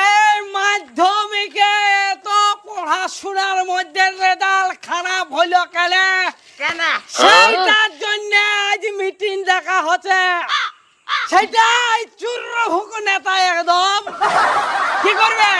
এই মাধ্যমিকে তো পড়াশোনার মধ্যে রেজাল্ট খারাপ হইল সেইটার জন্য আজ মিটিং ডাকা হচ্ছে। সেটাই চূর্ণ ভুকু নেতা একদম। কি করবে?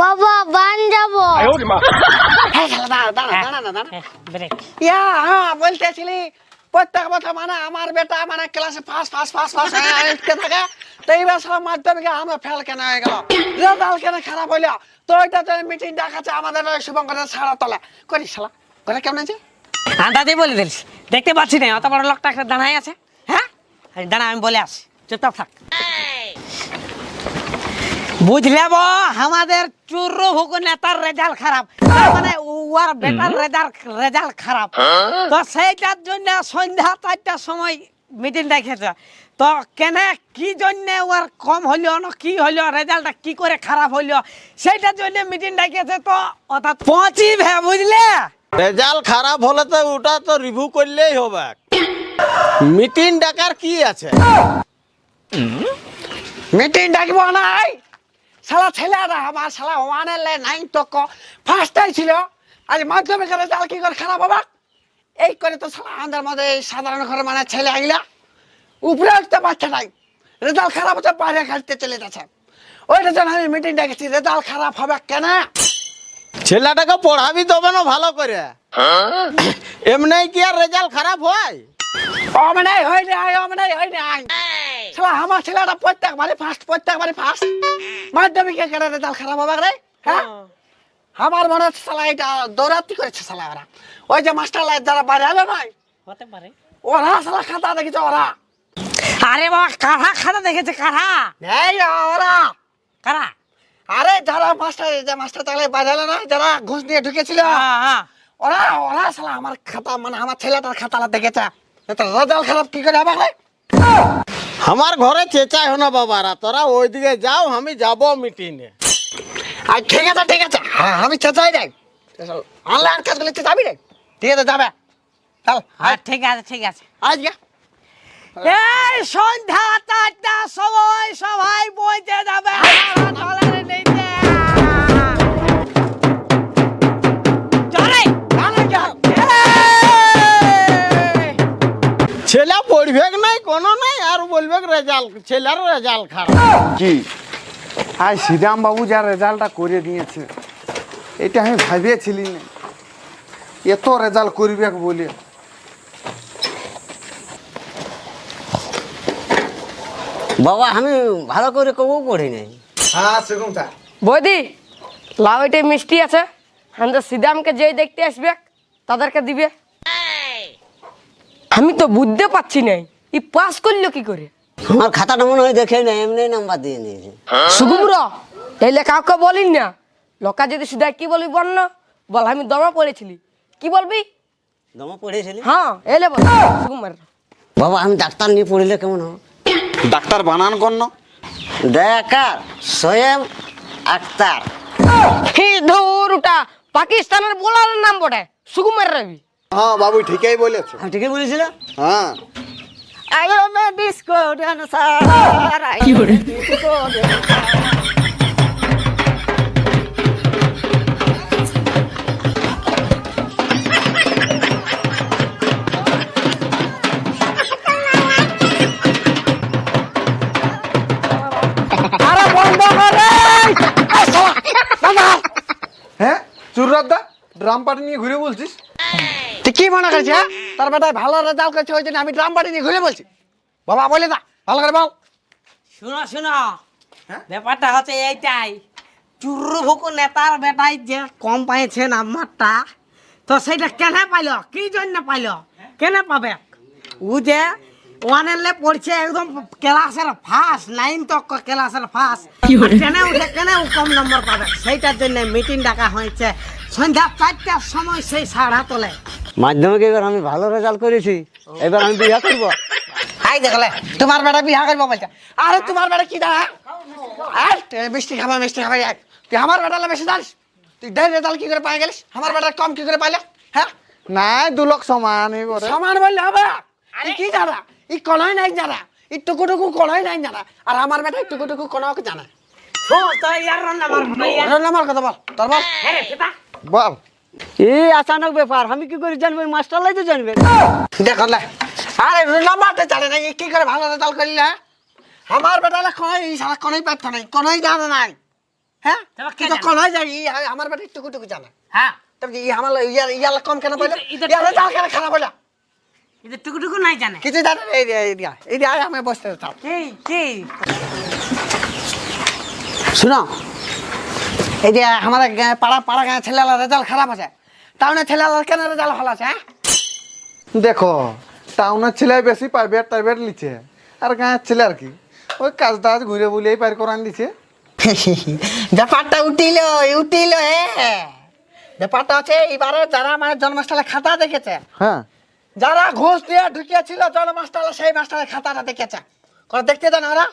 বাবা বান যাব। দাঁড়া ব্রেক ইয়া হ্যাঁ বলতেছিলি প্রত্যেক বছর মানে আমার বেটা মানে ক্লাসে ফার্স্ট ফার্স্ট ফার্স্ট ফার্স্ট উঠতে থাকে তো এই বছর মাধ্যমিকে আমরা ফেল কেন হয়ে গেল? রেজাল্ট কেন খারাপ হইল? তো ওইটা তো মিটিং দেখাচ্ছে আমাদের ওই শুভঙ্করের সারা তলা। করিস শালা করে কেমন আছে আন্দাজে বলে দিলিস দেখতে পাচ্ছি না অত বড় লোকটা একটা দাঁড়াই আছে। হ্যাঁ? দাঁড়া আমি বলে আসি। চুপচাপ থাক। বুঝলে বো আমাদের চুর্র ভুকু নেতার রেজাল্ট খারাপ। মানে উয়ার বেটার রেজাল্ট রেজাল্ট খারাপ। তো সেইটার জন্য সন্ধ্যা চারটার সময় মিটিং রেখেছে তো কেন কি জন্য ওর কম হইল না কি হইল রেজাল্টটা কি করে খারাপ হইল সেইটার জন্য মিটিং ডেকেছে তো অর্থাৎ পঁচিবে বুঝলে? রেজাল্ট খারাপ হলে তো ওটা তো রিভিউ করলেই হবে। মিটিং ডাকার কি আছে? মিটিং ডাকব নাই? শালা ছেলেরা আমার শালা ওয়ানে লে নাইন তো ফার্স্টটাই ছিল আজ মাধ্যমিকের রেজাল্ট কি করে খারাপ হবে? এই করে তো শালা আমাদের মধ্যে এই সাধারণ ঘরে মানে ছেলে আইলা। উপরে উঠতে পারছে নাই। রেজাল্ট খারাপ হচ্ছে বাইরে খাটতে চলে যাচ্ছে। ওইটার জন্য আমি মিটিং ডাকেছি রেজাল্ট খারাপ হবে কেন? ছেলেটাকে পড়াবি তবে না ভালো করে। এমনি কি আর রেজাল্ট খারাপ হয়? অমনাই হয় নাই অমনাই হয় নাই। শালা আমার ছেলেটা প্রত্যেক প্রত্যেকবারই ফার্স্ট প্রত্যেক প্রত্যেকবারই ফার্স্ট মাধ্যমিকে কেন রেজাল্ট খারাপ হবে রে হ্যাঁ? আমার মনে হচ্ছে শালা এটা দৌড়াতি করেছে শালা ওরা। ওই যে মাস্টার লাইট যারা বাইরে নয় হতে পারে। ওরা শালা খাতা দেখেছে ওরা। আরে বাবা কাঢ়া খাতা দেখেছে কাঢ়া এই ওরা। কারা? আরে যারা মাস্টার যে মাস্টার তাহলে এলো না যারা ঘুষ দিয়ে ঢুকেছিল হ্যাঁ, হ্যাঁ। ওরা ওরা শালা আমার খাতা মানে আমার ছেলেটার খাতাটা দেখেছে। রেজাল্ট খারাপ কি করে হবে? আমার ঘরে চেঁচাই হো না বাবারা তোরা ওইদিকে যাও আমি যাব মিটিংয়ে আর ঠিক আছে ঠিক আছে। হ্যাঁ আমি চেঁচাই যাই অনলাইন কাজগুলো যাবি রে? ঠিক আছে যাবে। চল হ্যাঁ ঠিক আছে ঠিক আছে। আজকে এই সন্ধ্যা চারটা সময় সবাই বইতে যাবে! ছেলে পড়বে নাই কোনো নাই। আর বলবে রেজাল্ট ছেলের রেজাল্ট খারাপ। কি? আজ শ্রীরাম বাবু যা রেজাল্টটা করে দিয়েছে এটা আমি ভাবিয়েছিলি না। এত রেজাল্ট করবে বলে? বাবা আমি ভালো করে কবু পড়ি নাই। হ্যাঁ বৌদি লাউ এটা মিষ্টি আছে। আমাদের সিদামকে যেই দেখতে আসবে তাদেরকে দিবে। আমি তো বুঝতে পারছি নাই। ই পাস করল কি করে? আমার খাতাটা মনে হয় দেখে নাই এমনি নাম্বার দিয়ে দিয়েছে সুগুমর এলে কাউকে বলিন না। লোকা যদি সিধা কি বলবি বল না বল আমি দমা পড়েছিলি। কি বলবি? দমা পড়েছিলি? হ্যাঁ এলে বল সুকুমার বাবা আমি ডাক্তার নিয়ে পড়িলে কেমন হবে? ডাক্তার বানান কর্ণ। দয়াকার সোয়েব আক্তার। হি ধুর ওটা পাকিস্তানের বোলার নাম বটে সুকুমার রবি। হ্যাঁ বাবু ঠিকই বলেছে। ঠিকই বলেছিল? হ্যাঁ। আগে মে ডিস্কো ডান্সার কি করে? ডিস্কো আরে বন্ধ করে। হ্যাঁ চুররাদা ড্রাম পার্টি নিয়ে ঘুরে বলছিস? তুই কি মনে করছিস হ্যাঁ? তার বেটায় ভালো রেজাল্ট করছে ওই জন্য আমি ড্রাম বাড়ি নিয়ে ঘুরে বলছি। বাবা বলে দা ভালো করে বল। শুনো শুনো। ব্যাপারটা হচ্ছে এইটাই। চুরু ভুকু নেতার বেটাই যে কম পাইছে নাম্বারটা তো সেইটা কেন পাইল? কি জন্য পাইল? কেন পাবে? ও যে ওয়ান ওয়ানেলে পড়ছে একদম ক্লাসের ফার্স্ট নাইন তক ক্লাসের ফার্স্ট কেন উঠে কেন ও কম নম্বর পাবে? সেইটার জন্য মিটিং ডাকা হয়েছে। সন্ধ্যা চারটার সময় সেই সাড়া তোলে। মাধ্যমিক এবার আমি ভালো রেজাল্ট করেছি। এবার আমি বিয়ে করব। হাই দেখলে তোমার বেটা বিয়া করব বলছে। আরে তোমার বেটা কি দাঁড়া আর মিষ্টি খাবা মিষ্টি খাবা তুই আমার বেটালে বেশি জানিস? তুই দেখ রেজাল্ট কি করে পাই গেলিস। আমার বেটা কম কি করে পাইলে? হ্যাঁ? নাই দু লোক সমান সমান বললে হবে। কি জানা? ই কনই নাই জানা। ই টুকুটুকু কনই নাই জানা। আর আমার বেটা টুকুটুকু কোনো জানা। ও তো ইয়ার রান্না নামার কথা বল তোর বল। হ্যাঁ বল। আচানক ব্যাপার আমি কি করে জানব? মাস্টার লাই তো জানবে। দেখলে আরে নাম্বারটা জানে না কি করে ভালো রেজাল্ট করলে আমার বেটালে কনই ই সারা কনই পাইতো নাই কনই জানা নাই হ্যাঁ? তবে কে তুই তো জানে? কনই জানি আমার বেটা টুকুটুকু জানা। হ্যাঁ। তবে ই আমার ইয়ার ইয়ার কম কেন পাইলো ইয়ার রেজাল্ট কেন খারাপ এটা টুকুটুকু নাই জানে। কিছু জানে এই দিয়া এই দিয়া আমি বসতে কি কি? শুনো এই যে আমাদের পাড়া পাড়া গাঁ ছেলেলা রেজাল্ট খারাপ আছে। টাউনের ছেলেলার কেন রেজাল্ট ভালো আছে হ্যাঁ? দেখো টাউনের ছেলে বেশি প্রাইভেট টাইভেট লিছে। আর গাঁয়ের ছেলে আর কি? ওই কাজ টাজ ঘুরে বুলিয়েই পার করান দিছে। ব্যাপারটা উঠিল উঠিল হে। ব্যাপারটা আছে এবারে যারা মানে জন্মাষ্টলে খাতা দেখেছে হ্যাঁ। যারা ঘুষ দিয়ে ঢুকিয়েছিল জন্মাষ্টলে সেই মাস্টারের খাতাটা দেখেছে। করে দেখতে দেন ওরা?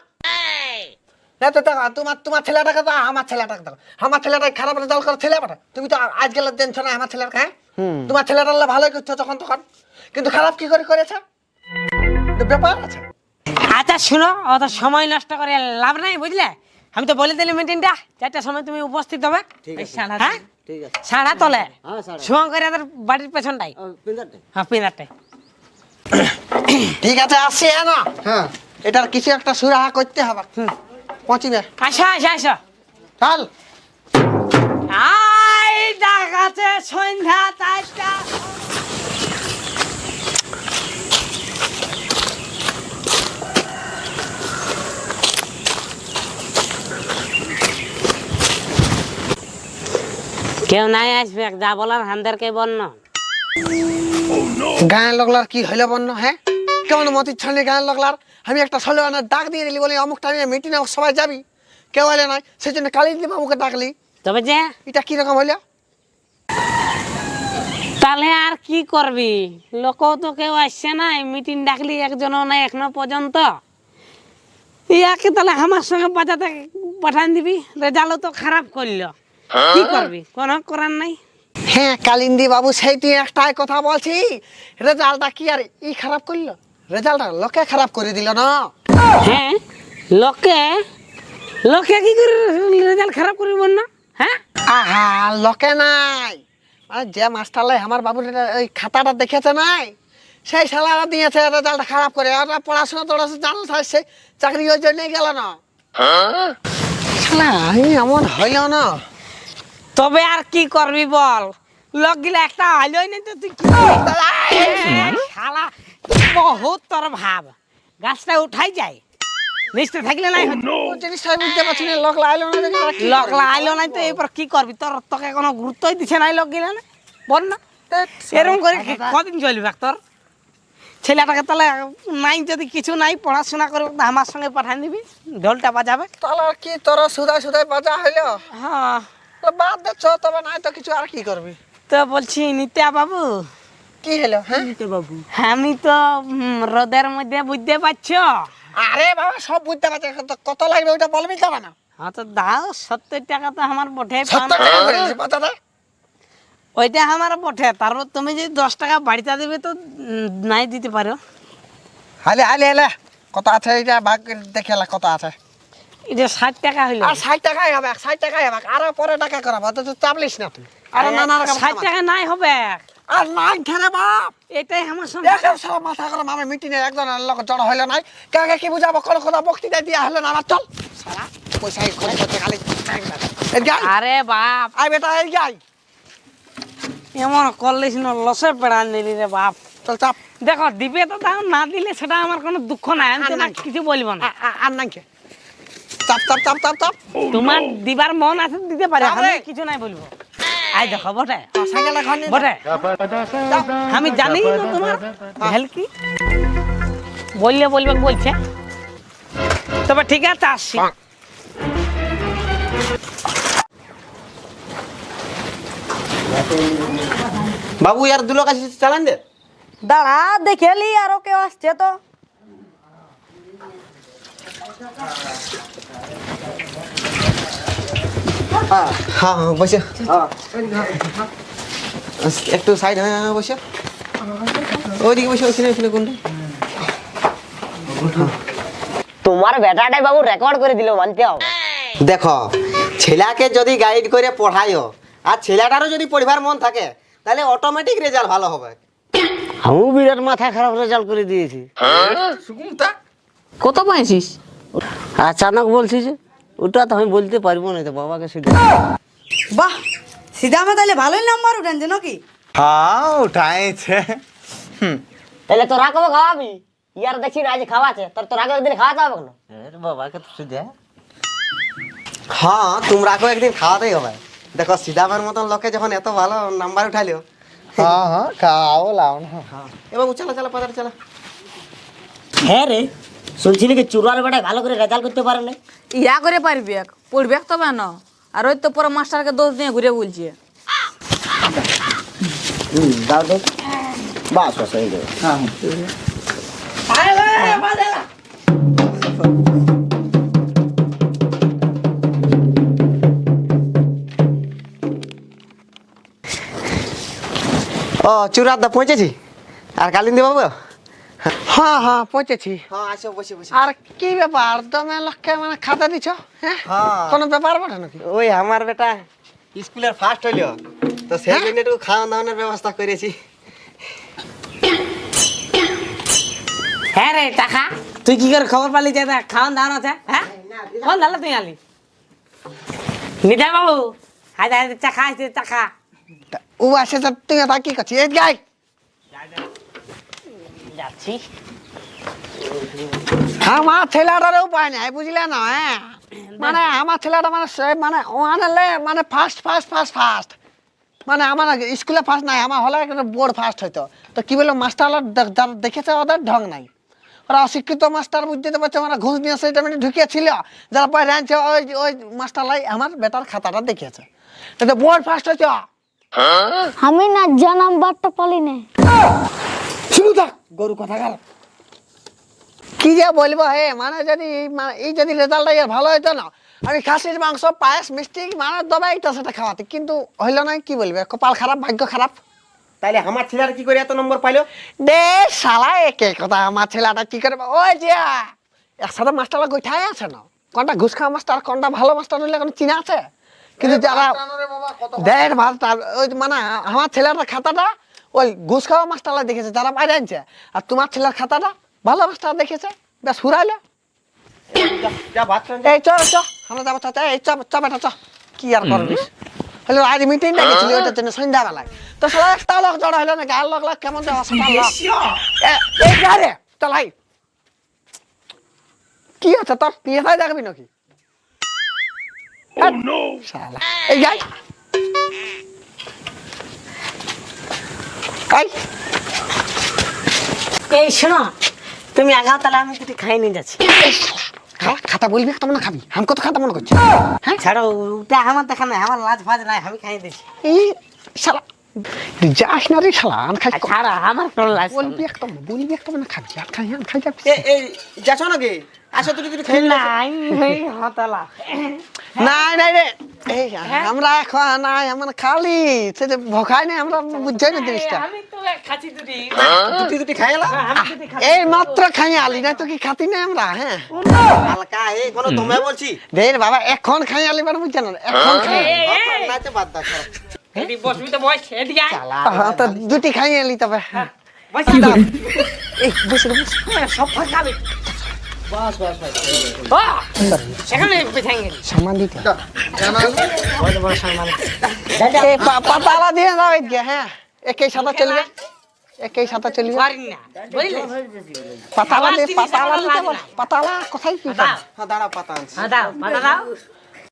না তো দেখো তোমার তোমার ছেলেটাকে তো আমার ছেলেটাকে দেখো। আমার ছেলেটা খারাপ রেজাল্ট করে ছেলে পাঠা তুমি তো আজকাল জানছো না আমার ছেলের হ্যাঁ? তোমার ছেলেটা ভালোই করছ তখন তখন। কিন্তু খারাপ কি করে করেছে? ব্যাপার আছে। আচ্ছা শুনো অত সময় নষ্ট করে লাভ নাই বুঝলে? আমি তো বলে দিলি মিটিংটা চারটার সময় তুমি উপস্থিত হবে। হ্যাঁ? ঠিক আছে। সাড়া তোলে। হ্যাঁ, সাড়া। শুভঙ্করের বাড়ির পেছনটাই হ্যাঁ পিনারটাই ঠিক আছে আসছি হ্যাঁ না? হ্যাঁ। এটার কিছু একটা সুরাহা করতে হবে। পৌঁছিবে আসো আসো আসো। চল। আই ডাকাছে সন্ধ্যা চারটা। কেউ নাই আসবে যা বলার হান্দারকে বন্য গায়ের লগলার কি হইল বন্য হ্যাঁ? কেমন মতি ছাড়লি গায়ের লগলার আমি একটা ষোলো ডাক দিয়ে দিলি বলি অমুক টাইমে মিটিংয়ে সবাই যাবি? কেউ এলে নাই সেই জন্য কালী বাবুকে ডাকলি। তবে যে? এটা কীরকম হইল? তাহলে আর কি করবি? লোক তো কেউ আসছে না মিটিং ডাকলি একজনও নাই এখনও পর্যন্ত। ইয়াকে তাহলে আমার সঙ্গে বাজাতে পাঠান দিবি? রেজাল্ট তো খারাপ করল। কি করবি? কোনো করার নাই। হ্যাঁ কালিন্দি বাবু সেই তুই একটাই কথা বলছি। রেজাল্টটা কি আর ই খারাপ করল? রেজাল্টটা লোকে খারাপ করে দিল না। হ্যাঁ লোকে? লোকে কি করে রেজাল্ট খারাপ করিব না? হ্যাঁ? আহা লোকে নাই। যে মাস্টারলে আমার বাবুর ওই খাতাটা দেখেছে নাই? সেই শালারা দিয়েছে রেজাল্ট খারাপ করে। ওরা পড়াশোনা টড়াশোনা জানল সেই চাকরি ওই জন্যই গেল না। শালা আমি এমন হইল না। তবে আর কি করবি বল? লোক গিলা একটা আইলই নাই তো তুই কি শালা বহুত তোর ভাব। গাছটা উঠাই যায় নিচে থাকলে নাই হতো বুঝতে পারছি না লোক লাইলো না দেখে আর কি লোক করবি? আইলো নাই তো এবার কি করবি? তোর তোকে কোনো গুরুত্বই দিছে নাই লোক গিলা না? বল না। এরকম করে কি- কদিন চলবে তোর? ছেলেটাকে তাহলে নাই যদি কিছু নাই পড়াশোনা করে আমার সঙ্গে পাঠান দিবি ঢোলটা বাজাবে। তাহলে কি তোর সুদাই সুদাই বাজা হইল? হ্যাঁ। তো বাদ দিচ্ছ তবে নাই তো কিছু আর কি করবি? তো বলছি নিত্যা বাবু। কি হলো হ্যাঁ? বাবু। আমি তো রোদের মধ্যে বুঝতে পারছ? আরে বাবা সব বুঝতে পারছি তো কত লাগবে ওইটা বলবি তবে না হ্যাঁ তো দাও সত্তর টাকা তো আমার বটে। ওইটা আমার বটে তারপর তুমি যদি দশ টাকা বাড়িতে দেবে তো নাই দিতে পারো। হালে হালে হালে কত আছে এইটা? ভাগ দেখে কত আছে? এটা ষাট টাকা হইল আর ষাট টাকাই হবে ষাট টাকাই হবে আরও পরে টাকা করাবো তো তুই চাপলিস না তুই। আরও টাকা নাই হবে। আর নাই ঠেরে বাপ। এটাই আমার সঙ্গে দেখে সব মাথা করে মিটিং এ একজন লোক জড়ো হইল নাই। কাকে কি বুঝাবো? কোনো কথা বক্তৃতা দিয়া হলো না আমার চল। সারা পয়সা খরচ করতে খালি আরে বাপ। আয় বেটা এদিকে আয় এমন করলিস না লসে পেড়া নিলি রে বাপ। চল চাপ। দেখো দিবে তো তাও না দিলে সেটা আমার কোনো দুঃখ নাই। আমি কিছু বলব না। আর নাই চাপ চাপ চাপ চাপ চাপ। তোমার দিবার মন আছে দিতে পারে আমি কিছু নাই বলব। আই দেখো বটে। বটে। আমি জানি না তোমার হেলকি বললে বলবে বলছে। তবে ঠিক আছে আসছি। বাবু ইয়ার দুলো কাছে চালান দে। দাঁড়া দেখে লি আরও কেউ আসছে তো। হ্যাঁ হ্যাঁ বসে। একটু সাইড হয়ে বসে। ওইদিকে বসে ওইখানে ওইখানে কোনটা? তোমার বেটাটাই বাবু রেকর্ড করে দিল মানতে হবে। দেখো ছেলেকে যদি গাইড করে পড়াইও আর ছেলেটারও যদি পড়বার মন থাকে তাহলে অটোমেটিক রেজাল্ট ভালো হবে। আমি বিরাট মাথা খারাপ রেজাল্ট করে দিয়েছি। কত পাইছিস? আচানক বলছিস যে ওটা তো আমি বলতে পারব না তো বাবাকে সেটা। বাহ সিদামে তাহলে ভালোই নাম্বার উঠেছে নাকি? হ্যাঁ উঠাইছে। তাহলে তোরা কবে খাওয়াবি? ইয়ার দেখছি আজ খাওয়াছে তোর তোর একদিন খাওয়াতে হবে কেন? বাবাকে তো শুধু হ্যাঁ তোমরাকেও একদিন খাওয়াতেই হবে। দেখো সিদামের মতন লোকে যখন এত ভালো নাম্বার উঠাইলো। হ্যাঁ হ্যাঁ খাও লাও না এবার চলো চলো পাতার চলো। হ্যাঁ রে। শুনছিলি কি চুরার বেটায় ভালো করে রেজাল্ট করতে পারে না ইয়া করে পারবি এক পড়বি এক তবে না? আর ওই তো পরে মাস্টারকে দোষ দিয়ে ঘুরে বলছে। দাও তো। বাস বাস হয়ে। যাবে ও চুরার দা পৌঁছেছি? আর কালিন্দি বাবু? হ্যাঁ হ্যাঁ পৌঁছেছি। হ্যাঁ আসো বসে বসে। আর কি ব্যাপার? তুমি লোককে মানে খাতা দিছ? হ্যাঁ? হ্যাঁ। কোনো ব্যাপার বটে নাকি? ওই আমার বেটা স্কুলের ফার্স্ট হইল। তো সেই জন্য একটু খাওয়া দাওয়ানোর ব্যবস্থা করেছি। হ্যাঁ রে টাকা তুই কি করে খবর পালি যে খাওয়ান দাওয়ান আছে? হ্যাঁ? কোন দালে তুই আলি। নিতা বাবু হাই হাই চা খা আসছে চা তা ও আসে তো তুই তা কি করছিস? এই গাই যাচ্ছি। আমার ছেলেটার উপায় নাই বুঝলে না হ্যাঁ? মানে আমার ছেলেটা মানে মানে ওয়ানেলে মানে ফার্স্ট ফার্স্ট ফার্স্ট ফার্স্ট মানে আমার স্কুলে ফার্স্ট নাই আমার হলে একটা বোর্ড ফার্স্ট হইতো। তো কি বলল মাস্টার দেখেছে ওদের? ঢং নাই। ওরা অশিক্ষিত মাস্টার বুঝতে পারছে ওরা ঘুষ নিয়ে সেইটা মানে ঢুকিয়েছিল। যারা পরে আনছে ওই ওই মাস্টারলাই আমার বেটার খাতাটা দেখিয়েছে। কিন্তু বোর্ড ফার্স্ট হয়েছে আমি না যা নাম্বারটা পালি না শুরু থাক গরু কথা গেল। কি যে বলব হে মানে যদি এই যদি রেজাল্টটা এর ভালো হইতো না আমি খাসির মাংস পায়েস মিষ্টি মানে দবাই তো সেটা খাওয়াতে। কিন্তু হইল না কি বলবে? কপাল খারাপ ভাগ্য খারাপ। তাইলে আমার ছেলের কি করে এত নম্বর পাইলো? দে শালা একে কথা আমার ছেলেটা কি করবে ওই যে একসাথে মাস্টাররা গোঠায় আছে না? কোনটা ঘুষ খাওয়া মাস্টার কোনটা ভালো মাস্টার হইলে কোনো চিনা আছে? কিন্তু যারা দেড় মাস্টার ওই মানে আমার ছেলের খাতাটা ওই ঘুষ খাওয়া মাস্টাররা দেখেছে যারা বাইরে আনছে। আর তোমার ছেলের খাতাটা ভালো মাস্টার দেখেছে বেশ হুরাইলে যা ভাত এই চ চ আমরা যাবো চাচা এই চ চ বেটা চ কি আর করবি হলো আজ মিটিং ডেকেছিলি ওইটার জন্য সন্ধ্যাবেলায় তো সালা একটা লোক জড়ো হলো না গাল লোক লোক কেমন দেওয়া সেটা লোক এ- এই গাড়ি চলাই কি আছে তোর নিয়ে ভাই দেখবি নাকি শালা এই যাই এই এই শোনো তুমি আগাও তাহলে আমি কিছু খাই নিয়ে যাচ্ছি। খাতা বলবি কেমন খাবি? আমি কত খাতা মনে করছি? হ্যাঁ ছাড়ো ওটা আমার দেখা নাই আমার লাজ ফাজ নাই আমি খাই দিচ্ছি। এই শালা তুই যাস না রে শালা আন খাই ছাড়া আমার কোনো বলবি একটা বলবি একটা মানে খাবি আর খাই আন খাই যাবি এই যাচ্ছ নাকি? আসো খেয়ে নাও। নাই হতালা। নাই নাই রে। এই আমরা এখন নাই আমরা খালি। সে যে ভখাই নাই আমরা বুঝছাই না জিনিসটা। আমি তো খাচ্ছি দুটি। দুটি দুটি খাই এই মাত্র খাই আলি না তো কি খাতি না আমরা হ্যাঁ? হালকা এই কোনো তোমরা বলছি। রে বাবা এখন খাই আলি মানে বুঝছেন না? এখন খাই আলি। নাচে বাদ দাও বসবি তো বস এদিকে। হ্যাঁ, তো দুটি খাই আলি তবে বস দাও এই বসে বসে। সব ফাঁক খাবি পাতালা দিয়ে দাও এদিকে হ্যাঁ। একই চলবে একই চলবে পাতালা কোথায় কি হ্যাঁ দাঁড়া পাতা আনছি। হ্যাঁ দাও পাতা দাও।